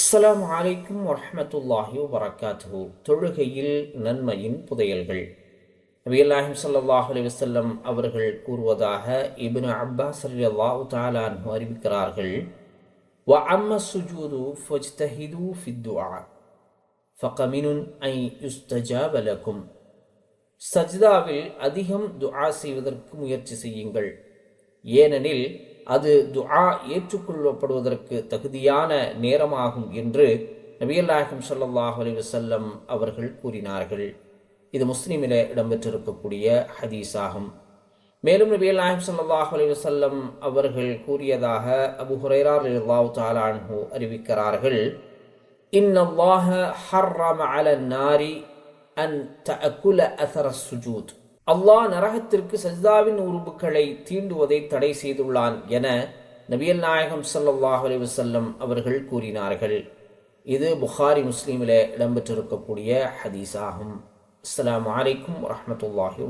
அஸ்ஸலாமு அலைக்கும் வரஹ்மத்துல்லாஹி வபரகாத்துஹு தொழுகையில் நன்மையின் புதையல்கள் நபியல்லாஹிம் ஸல்லல்லாஹு அலைஹி வஸல்லம் அவர்கள் கூறுவதாக இப்னு அப்பாஸ் ரலியல்லாஹு தஆலா அன்ஹு அறிவிக்கிறார்கள் வ அம்ம சுஜூது ஃபஜ்தஹிது ஃபித் துஆ ஃபகமினுன் ஐ யுஸ்தஜாப லக்கும் சஜ்தாவில் அதிகம் துஆ செய்வதற்கு முயற்சி செய்யுங்கள் ஏனெனில் அது துஆ ஏற்றுக்கொள்ளப்படுவதற்கு தகுதியான நேரமாகும் என்று நபியல்லாஹம் சல்லாஹ் அலைஹி வஸல்லம் அவர்கள் கூறினார்கள். இது முஸ்லிமிலே இடம்பெற்றிருக்கக்கூடிய ஹதீஸாகும். மேலும் நபியல்லாஹிம் ஸல்லல்லாஹு அலைஹி வஸல்லம் அவர்கள் கூறியதாக அபு ஹுரைரா ரலியல்லாஹு தஆலா அறிவிக்கிறார்கள். இன்னல்லாஹ ஹர்ரம அல நாரி அன் தஅக்குல அசர சுஜூத். அல்லாஹ் நரகத்திற்கு சஜிதாவின் உறுப்புகளை தீண்டுவதை தடை செய்துள்ளான் என நபியல் நாயகம் சல்லாஹ் அலைஹி வஸல்லம் அவர்கள் கூறினார்கள். இது புகாரி முஸ்லீமில் இடம்பெற்றிருக்கக்கூடிய ஹதீஸ் ஆகும் அஸ்ஸலாமு அலைக்கும் வரஹ்மத்துல்லாஹி